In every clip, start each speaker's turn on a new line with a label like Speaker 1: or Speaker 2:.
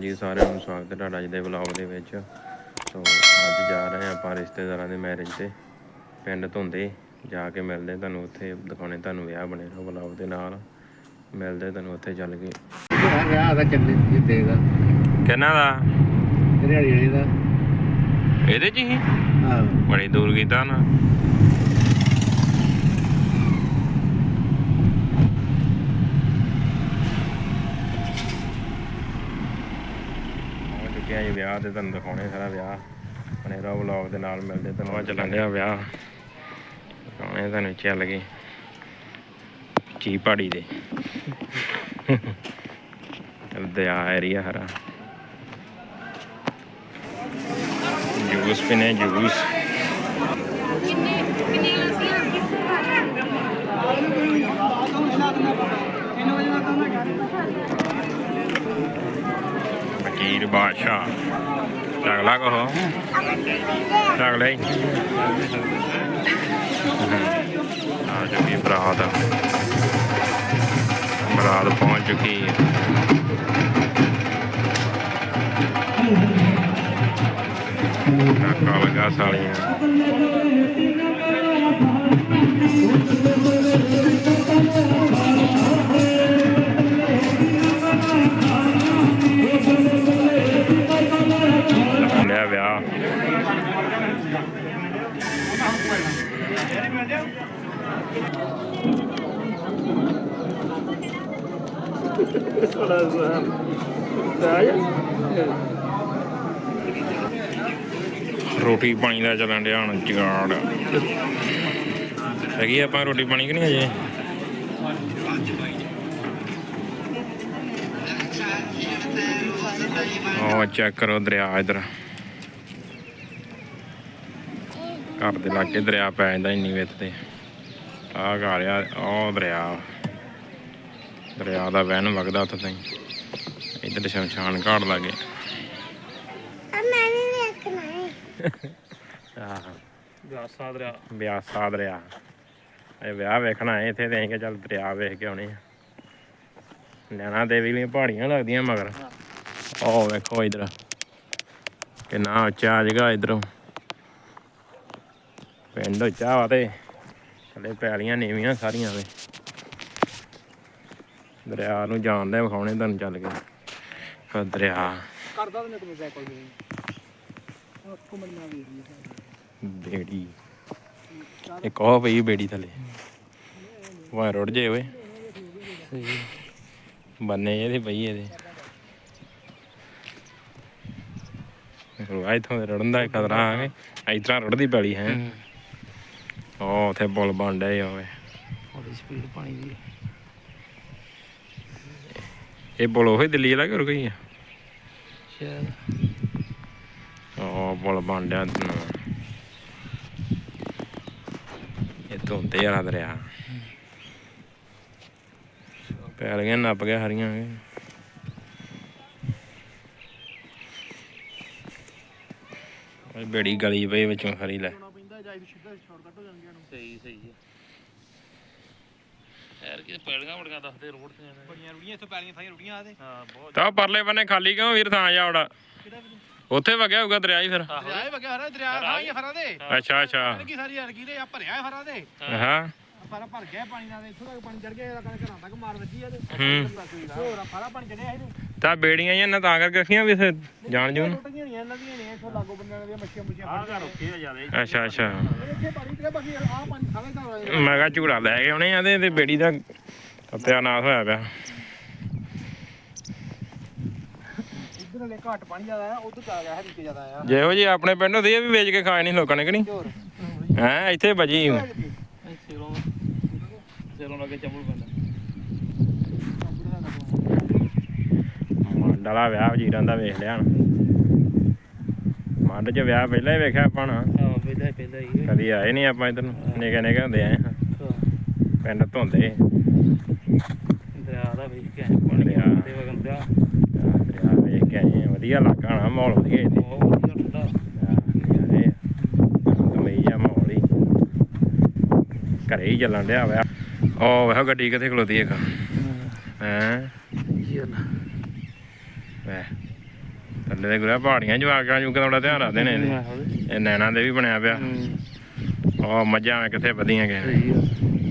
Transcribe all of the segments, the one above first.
Speaker 1: ਅਕਾਲ ਜੀ ਸਾਰਿਆਂ ਨੂੰ ਸਵਾਗਤ ਹੈ ਤੁਹਾਡਾ ਅੱਜ ਦੇ ਵਲੌਗ ਦੇ ਵਿੱਚ। ਸੋ ਅੱਜ ਜਾ ਰਹੇ ਹਾਂ ਆਪਾਂ ਰਿਸ਼ਤੇਦਾਰਾਂ ਦੇ ਮੈਰਿਜ ਤੇ ਪਿੰਡ ਧੁੰਦੇ। ਜਾ ਕੇ ਮਿਲਦੇ ਤੁਹਾਨੂੰ ਉੱਥੇ ਦਿਖਾਉਣੇ ਤੁਹਾਨੂੰ ਵਿਆਹ ਬਣੇ ਰਹੋ ਵਲੌਗ ਦੇ ਨਾਲ। ਮਿਲਦੇ ਤੁਹਾਨੂੰ ਉੱਥੇ ਚੱਲ ਕੇ।
Speaker 2: ਵਿਆਹ ਦਾ ਚੱਲੇ ਜਿੱਦੇ ਦਾ
Speaker 1: ਕਿੰਨਾ ਦਾ?
Speaker 2: ਹਰਿਆਣੇ ਵਾਲੇ ਦਾ।
Speaker 1: ਇਹਦੇ ਚ ਹੀ?
Speaker 2: ਹਾਂ।
Speaker 1: ਬੜੀ ਦੂਰ ਕੀਤਾ ਨਾ। ਪਹੁੰਚ ਚੁੱਕੇ ਆ ਜੀ ਵਿਆਹ ਤੇ ਤੁਹਾਨੂੰ ਦਿਖਾਉਣੇ ਸਾਰਾ ਵਿਆਹ। ਬਣੇ ਰਹੋ ਵਲੌਗ ਦੇ ਨਾਲ ਮਿਲਦੇ ਤੁਹਾਨੂੰ ਆ ਚੱਲਣ ਡਿਆ ਵਿਆਹ। ਦਿਖਾਉਣੇ ਤੁਹਾਨੂੰ ਚੱਲ ਗਏ ਚੀ ਪਹਾੜੀ ਦੇ। ਚੱਲਦੇ ਆ ਏਰੀਆ ਹਰਾ। ਜੂਸ ਪੀਨੇ ਜੂਸ। ਫਕੀਰ ਬਾਦਸ਼ਾਹ ਅਗਲਾ ਕੋ ਅਗਲਾ ਹੀ ਆ ਚੁੱਕੀ ਬਰਾਤ ਬਰਾਤ ਪਹੁੰਚ ਚੁੱਕੀ ਹੈ ਕਾਕਾ ਲਗਾ ਸਾਲੀਆਂ ਰੋਟੀ ਪਾਣੀ ਦਾ ਚੱਲਣ ਡਿਆ ਹੁਣ ਜਗਾੜ। ਹੈਗੀ ਆਪਾਂ ਰੋਟੀ ਪਾਣੀ ਕਿ ਨਹੀਂ ਅਜੇ ਉਹ ਚੈੱਕ ਕਰੋ ਦਰਿਆ ਇਧਰ। ਘਰ ਦੇ ਲਾਗੇ ਦਰਿਆ ਪੈ ਜਾਂਦਾ ਇੰਨੀ ਵਿੱਚ ਤੇ। ਆਹ ਘਰ ਆ ਉਹ ਦਰਿਆ। ਦਰਿਆ ਦਾ ਵਹਿਣ ਵਗਦਾ ਉੱਥੇ ਤਾਈਂ। ਇਧਰ ਸ਼ਮਸ਼ਾਨ ਘਾਟ ਲਾਗੇ। ਆਹ
Speaker 2: ਵਿਆਸਾ ਦਰਿਆ।
Speaker 1: ਵਿਆਹ ਸਾਧ ਰਿਹਾ ਇਹ ਵਿਆਹ ਵੇਖਣਾ ਹੈ ਇੱਥੇ ਤੇ ਅਸੀਂ ਕਿ ਚੱਲ ਦਰਿਆ ਵੇਖ ਕੇ ਆਉਣੇ ਆ। ਨੈਣਾ ਦੇਵੀ ਦੀਆਂ ਪਹਾੜੀਆਂ ਲੱਗਦੀਆਂ ਮਗਰ। ਉਹ ਵੇਖੋ ਇਧਰ। ਕਿੰਨਾ ਉੱਚਾ ਜਗ੍ਹਾ ਇਧਰੋਂ। ਪਿੰਡ ਉੱਚਾ ਵਾ ਤੇ। ਥੱਲੇ ਪੈਲੀਆਂ ਨੀਵੀਆਂ ਸਾਰੀਆਂ ਵੇ। ਦਰਿਆ ਨੂੰ ਜਾਣਦੇ ਵਿਖਾਉਣੇ ਤੁਹਾਨੂੰ ਚੱਲ ਕੇ। ਫਿਰ ਦਰਿਆ।
Speaker 2: ਕਰਦਾ ਤਾਂ ਮੈਂ ਸਾਈਕਲ ਤੇ। ਉਹ ਘੁੰਮਣ ਨਾ ਵੀ
Speaker 1: ਬੇੜੀ। ਇੱਕ ਉਹ ਪਈ ਬੇੜੀ ਥੱਲੇ। ਵਾਹ ਰੁੜ ਜੇ ਓਏ। ਬੰਨੇ ਇਹਦੇ ਪਈ ਇਹਦੇ। ਰੁਆਈ ਤੋਂ ਰੜਨ ਦਾ ਖਤਰਾ ਆ ਕੇ। ਇਸ ਤਰ੍ਹਾਂ ਰੜਦੀ ਪੈਲੀ ਹੈ। ਉਹ ਉਥੇ ਪੁਲ ਬਣ ਡਿਆ ਓਏ।
Speaker 2: ਬੜੀ ਸਪੀਡ ਪਾਣੀ ਦੀ।
Speaker 1: ਇਹ ਪੁਲ ਉਹੀ ਦਿੱਲੀ ਵਾਲਾ ਕਿ ਕੋਈ ਆ
Speaker 2: ਸ਼ਾਇਦ
Speaker 1: ਉਹ ਪੁਲ ਬਣ ਡਿਆ ਨਵਾਂ। ਇਹ ਤੋਂ ਤੇ ਯਾਰਾ ਦਰਿਆ ਪੈਲ ਗਿਆ ਨੱਪ ਗਿਆ ਹਰੀਆਂ। ਵੀ। ਉਹ ਬੜੀ ਗਲੀ ਪਈ ਵਿੱਚੋਂ ਹਰੀ ਲੈ।
Speaker 2: ਪੈਂਦਾ ਜਾਈ ਸਿੱਧਾ ਸ਼ਾਰਟਕਟ ਹੋ ਜਾਣਗੇ ਨੂੰ।
Speaker 3: ਸਹੀ ਸਹੀ ਹੈ ਯਾਰ ਕਿ ਪੈੜੀਆਂ ਵੜੀਆਂ ਦੱਸਦੇ ਰੋਡ ਤੇ ਨੇ
Speaker 2: ਬੜੀਆਂ ਰੁੜੀਆਂ ਇੱਥੋਂ ਪੈਲੀਆਂ ਥਾਈਆਂ ਰੁੜੀਆਂ ਆ ਤੇ।
Speaker 3: ਹਾਂ ਬਹੁਤ
Speaker 1: ਤਾਂ ਪਰਲੇ ਬੰਨੇ ਖਾਲੀ ਕਿਉਂ ਵੀਰ ਥਾਂ ਜਾਵੜਾ
Speaker 2: ਕਿਹੜਾ ਵੀ
Speaker 1: ਉੱਥੇ ਵਗਿਆ ਹੋਊਗਾ ਦਰਿਆ ਹੀ ਫਿਰ।
Speaker 2: ਦਰਿਆ ਹੀ ਵਗਿਆ ਹਰਾ ਦਰਿਆ ਥਾਈਆਂ ਫਰਾਂ ਦੇ।
Speaker 1: ਅੱਛਾ ਅੱਛਾ।
Speaker 2: ਕੀ ਸਾਰੀ ਹਲਕੀ ਦੇ ਆ ਭਰਿਆ ਫਰਾਂ ਦੇ।
Speaker 1: ਹਾਂ।
Speaker 2: ਫਰਾਂ ਭਰ ਗਿਆ ਪਾਣੀ ਨਾਲ ਇੱਥੋਂ ਤੱਕ ਪਾਣੀ ਚੜ ਗਿਆ ਇਹਦਾ ਕਹਿੰਦੇ ਘਰਾਂ ਤੱਕ ਮਾਰ ਵੱਜੀ ਆ ਤੇ।
Speaker 1: ਹੂੰ।
Speaker 2: ਹੋਰ ਫਰਾਂ ਪਾਣੀ ਚੜਿਆ ਇਹਨੂੰ।
Speaker 1: ਤਾਂ ਬੇੜੀਆਂ ਹੀ ਤਾਂ ਕਰਕੇ ਰੱਖੀਆਂ ਵੀ ਇੱਥੇ ਜਾਣ
Speaker 2: ਇਹਨਾਂ ਦੀਆਂ ਨੇ ਇੱਥੋਂ ਲਾਗੋ ਬੰਨਣ ਦੀਆਂ ਮੱਛੀਆਂ ਮੁੱਛੀਆਂ
Speaker 3: ਆਹ ਘਰ ਉੱਥੇ ਆ ਜ਼ਿਆਦਾ
Speaker 1: ਅੱਛਾ ਅੱਛਾ।
Speaker 2: ਇੱਥੇ ਤੇ ਬਾਕੀ ਆ ਸਾਰਾ
Speaker 1: ਮੈਂ ਕਿਹਾ ਝੂੜਾ ਲੈ ਕੇ ਆਉਣੇ ਆ ਤੇ ਤੇ ਬੇੜੀ ਦਾ ਸਤਿਆਨਾਸ਼ ਹੋਇਆ ਪਿਆ।
Speaker 2: ਇੱਧਰ ਲੈ ਘੱਟ ਪਾਣੀ ਜ਼ਿਆਦਾ ਆ ਉਧਰ ਜਾ ਗਿਆ ਹੈ ਨੀਚੇ ਜ਼ਿਆਦਾ ਆ।
Speaker 1: ਜਿਹੋ ਜੀ ਆਪਣੇ ਪਿੰਡ ਹੁੰਦੀ ਆ ਵੀ ਵੇਚ ਕੇ ਖਾਏ ਨਹੀਂ ਲੋਕਾਂ ਨੇ ਕਿ ਨਹੀਂ?
Speaker 2: ਹੋਰ
Speaker 1: ਹੈ ਇੱਥੇ ਬਜੀ
Speaker 3: ਸੇਲੋਂ ਸੇਲੋਂ ਲੱਗੇ ਚੰਬਲ ਪੈਂਦਾ
Speaker 1: ਮੰਡ ਵਾਲਾ ਵਿਆਹ ਵਜੀਰਾਂ ਦਾ ਵੇਖ ਲਿਆ ਹੁਣ। ਮੰਡ 'ਚ ਵਿਆਹ ਪਹਿਲਾਂ ਹੀ ਵੇਖਿਆ ਆਪਾਂ ਨਾ।
Speaker 3: ਹਾਂ ਪਹਿਲਾਂ ਪਹਿਲਾਂ ਹੀ।
Speaker 1: ਕਦੀ ਆਏ ਨਹੀਂ ਆਪਾਂ ਇਧਰ ਨੂੰ ਨਿੱਕੇ ਨਿੱਕੇ ਹੁੰਦੇ ਆਏ ਹਾਂ। ਪਿੰਡ ਧੁੰਦੇ।
Speaker 3: ਦਰਿਆ ਦਾ ਵੇਖ ਕੇ ਆਏ ਪਾਣੀ। ਤੇ ਵਗਨ ਦਾ
Speaker 1: ਦਰਿਆ ਵੇਖ ਕੇ ਆਏ। ਵਧੀਆ ਇਲਾਕਾ ਨਾ ਮਾਹੌਲ ਵਧੀਆ ਇੱਥੇ
Speaker 3: ਬਹੁਤ ਵਧੀਆ ਠੰਡਾ।
Speaker 1: ਘਰੇ ਹੀ ਚੱਲਣ ਡਿਆ ਵਿਆ ਉਹ ਵੇਖੋ ਗੱਡੀ ਕਿੱਥੇ ਖਲੋਤੀ ਹੈ। ਹੈ?
Speaker 3: ਯਾਰ
Speaker 1: ਵੇ। ਥੱਲੇ ਦੇ ਗੁਰਾ ਪਹਾੜੀਆਂ ਜਵਾਕਾਂ ਜੂ ਕਦੋਂ ਧਿਆਨ ਰੱਖਦੇ ਨੇ ਇਹਦੇ। ਇਹ ਨੈਣਾ ਦੇ ਵੀ ਬਣਿਆ ਪਿਆ। ਉਹ ਮੱਝਾਂ ਕਿੱਥੇ ਵਧੀਆਂ ਗਏ
Speaker 3: ਆ।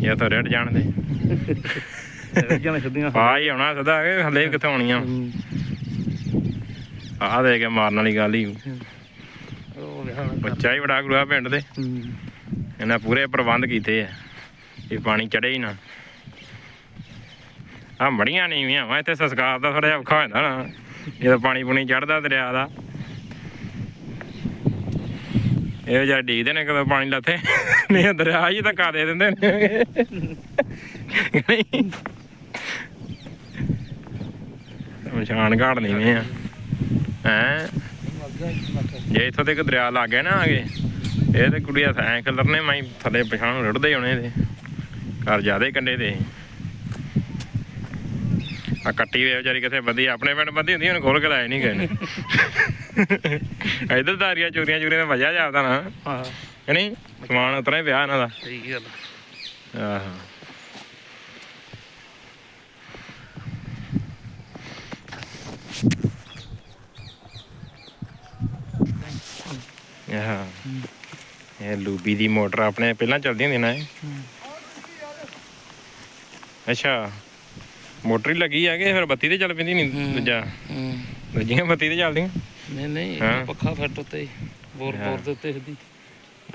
Speaker 1: ਇਹ ਤਾਂ ਰੇੜ ਜਾਣਦੇ ਪਾ ਹੀ ਆਉਣਾ ਸਦਾ ਕਿ ਹੱਲੇ ਵੀ ਕਿੱਥੇ ਆਉਣੀਆਂ। ਆਹ ਦੇ ਕੇ ਮਾਰਨ ਵਾਲੀ ਗੱਲ ਹੀ। ਬੱਚਾ ਹੀ ਬੜਾ ਗੁਰੂਆ ਪਿੰਡ ਦੇ। ਇਹਨਾਂ ਪੂਰੇ ਪ੍ਰਬੰਧ ਕੀਤੇ ਆ ਇਹ ਪਾਣੀ ਚੜੇ ਹੀ ਨਾ। ਆ ਮੜੀਆਂ ਨਹੀਂ ਵੀ ਆ ਇੱਥੇ ਸੰਸਕਾਰ ਦਾ ਥੋੜਾ ਜਿਹਾ ਔਖਾ ਹੋ ਜਾਂਦਾ ਨਾ। ਜਦੋਂ ਪਾਣੀ ਪੂਣੀ ਚੜਦਾ ਦਰਿਆ ਦਾ। ਇਹ ਜਿਹੜਾ ਡੀਕਦੇ ਨੇ ਕਦੋਂ ਪਾਣੀ ਲੱਥੇ ਨਹੀਂ ਦਰਿਆ ਹੀ ਧੱਕਾ ਦੇ ਦਿੰਦੇ ਨੇ। ਨਿਸ਼ਾਨ ਘਾੜ ਨਹੀਂ ਆ। ਹੈ? ਜੇ ਇੱਥੋਂ ਤੱਕ ਦਰਿਆ ਲੱਗ ਗਿਆ ਨਾ ਆਗੇ ਇਹ ਤੇ ਕੁੜੀਆਂ ਐਂ ਨੇ ਮਾਈ ਥੱਲੇ ਪਛਾਣ ਰੁੜਦੇ ਹੋਣੇ ਇਹਦੇ। ਘਰ ਜਾਦੇ ਕੰਡੇ ਤੇ। ਆ ਕੱਟੀ ਵੇ ਵਿਚਾਰੀ ਕਿਥੇ ਬੱਦੀ ਆਪਣੇ ਪਿੰਡ ਬੱਦੀ ਹੁੰਦੀ ਉਹਨੂੰ ਖੋਲ ਕੇ ਲਾਏ ਨਹੀਂ ਗਏ ਨੇ। ਇਧਰ ਦਾਰੀਆਂ ਚੋਰੀਆਂ ਚੋਰੀਆਂ ਦਾ ਮਜ਼ਾ ਜਾਪਦਾ ਨਾ।
Speaker 3: ਹਾਂ।
Speaker 1: ਕਿ ਨਹੀਂ ਸਮਾਨ ਉਤਰਾ ਹੀ ਪਿਆ ਇਹਨਾਂ ਦਾ।
Speaker 3: ਸਹੀ ਗੱਲ।
Speaker 1: ਆਹੋ। ਆਹ। ਇਹ ਲੂਬੀ ਦੀ ਮੋਟਰ ਆਪਣੇ ਪਹਿਲਾਂ ਚੱਲਦੀ ਹੁੰਦੀ ਨਾ ਇਹ। ਅੱਛਾ। ਮੋਟਰ ਹੀ ਲੱਗੀ ਆ ਕਿ ਫਿਰ ਬੱਤੀ ਤੇ ਚੱਲ ਪੈਂਦੀ ਨਹੀਂ
Speaker 3: ਹੂੰ।
Speaker 1: ਦੂਜਾ।
Speaker 3: ਹੂੰ।
Speaker 1: ਦੂਜੀਆਂ ਬੱਤੀ ਤੇ ਚੱਲਦੀਆਂ।
Speaker 3: ਨਹੀਂ ਨਹੀਂ
Speaker 1: ਹਾਂ।
Speaker 3: ਪੱਖਾ ਫਿੱਟ ਉੱਤੇ ਬੋਰ
Speaker 1: ਹਾਂ।
Speaker 3: ਬੋਰ ਦੇ ਉੱਤੇ ਸਿੱਧੀ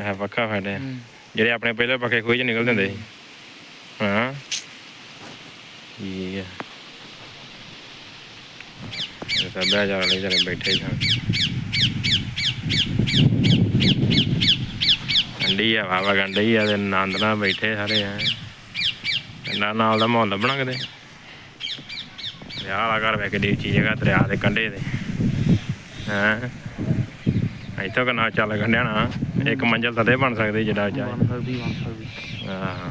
Speaker 1: ਆਹ ਪੱਖਾ ਫੜਿਆ
Speaker 3: ਹੂੰ।
Speaker 1: ਜਿਹੜੇ ਆਪਣੇ ਪਹਿਲੇ ਪੱਖੇ ਖੂਹ ਚ ਨਿਕਲਦੇ ਹੁੰਦੇ ਸੀ। ਹਾਂ। ਠੀਕ ਹੈ ਇਹ ਸੱਭਿਆਚਾਰ ਵਾਲੇ ਜਿਹੜੇ ਬੈਠੇ ਹੀ ਸਨ ਠੰਡੀ ਹਵਾ ਵਗਣ ਡਈ ਆ ਤੇ ਆਨੰਦ ਨਾਲ ਬੈਠੇ ਸਾਰੇ ਆ। ਨਾਲ ਦਾ ਮਾਹੌਲ ਲੱਭਣਾ ਕਿਤੇ। ਵਿਆਹ ਵਾਲਾ ਘਰ ਵੇ ਕਿੱਡੀ ਉੱਚੀ ਜਗ੍ਹਾ ਦਰਿਆ ਦੇ ਕੰਢੇ ਤੇ। ਹੈਂ? ਇੱਥੋਂ ਕਿੰਨਾ ਚੱਲ ਨਾ ਇੱਕ ਮੰਜ਼ਲ ਤਦੇ ਬਣ ਸਕਦੀ ਜਿਹੜਾ ਚਾਹੇ
Speaker 3: ਬਣ ਸਕਦੀ ਬਣ ਸਕਦੀ।
Speaker 1: ਆਹ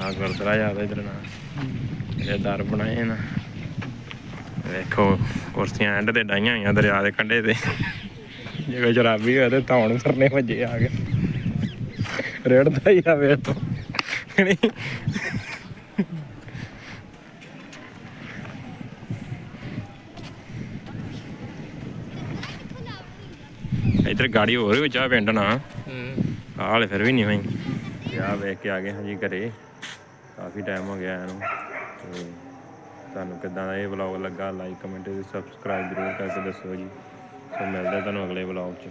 Speaker 1: ਆ ਗੁਰਦੁਆਰਾ ਯਾਦ ਇਧਰ ਨਾ ਇਹ ਦਰ ਬਣਾਏ ਨਾ। ਵੇਖੋ ਕੁਰਸੀਆਂ ਐਂਡ ਤੇ ਡਾਈਆਂ ਹੋਈਆਂ ਦਰਿਆ ਦੇ ਕੰਢੇ ਤੇ। ਜੇ ਕੋਈ ਜਰਾਬੀ ਹੋਵੇ ਤੇ ਧੌਣ ਸਰਨੇ ਵੱਜੇ ਆ ਕੇ। ਰੇੜਦਾ ਹੀ ਆਵੇ ਤੋਂ ਨਹੀਂ ਇੱਧਰ ਗਾੜੀ ਹੋਰ ਵੀ ਚਾਹ ਪਿੰਡ ਨਾ
Speaker 3: ਹੂੰ
Speaker 1: ਹਾਲੇ ਫਿਰ ਵੀ ਨਹੀਂ ਹੋਈ। ਆਹ ਵੇਖ ਕੇ ਆ ਗਏ ਹਾਂ ਜੀ ਘਰੇ। ਕਾਫੀ ਟਾਈਮ ਹੋ ਗਿਆ ਇਹਨੂੰ। ਤੇ ਤੁਹਾਨੂੰ ਕਿੱਦਾਂ ਦਾ ਇਹ ਵਲੌਗ ਲੱਗਾ ਲਾਈਕ ਕਮੈਂਟ ਤੇ ਸਬਸਕ੍ਰਾਈਬ ਜ਼ਰੂਰ ਕਰਕੇ ਦੱਸਿਓ ਜੀ। ਸੋ ਮਿਲਦੇ ਤੁਹਾਨੂੰ ਅਗਲੇ ਵਲੌਗ 'ਚ।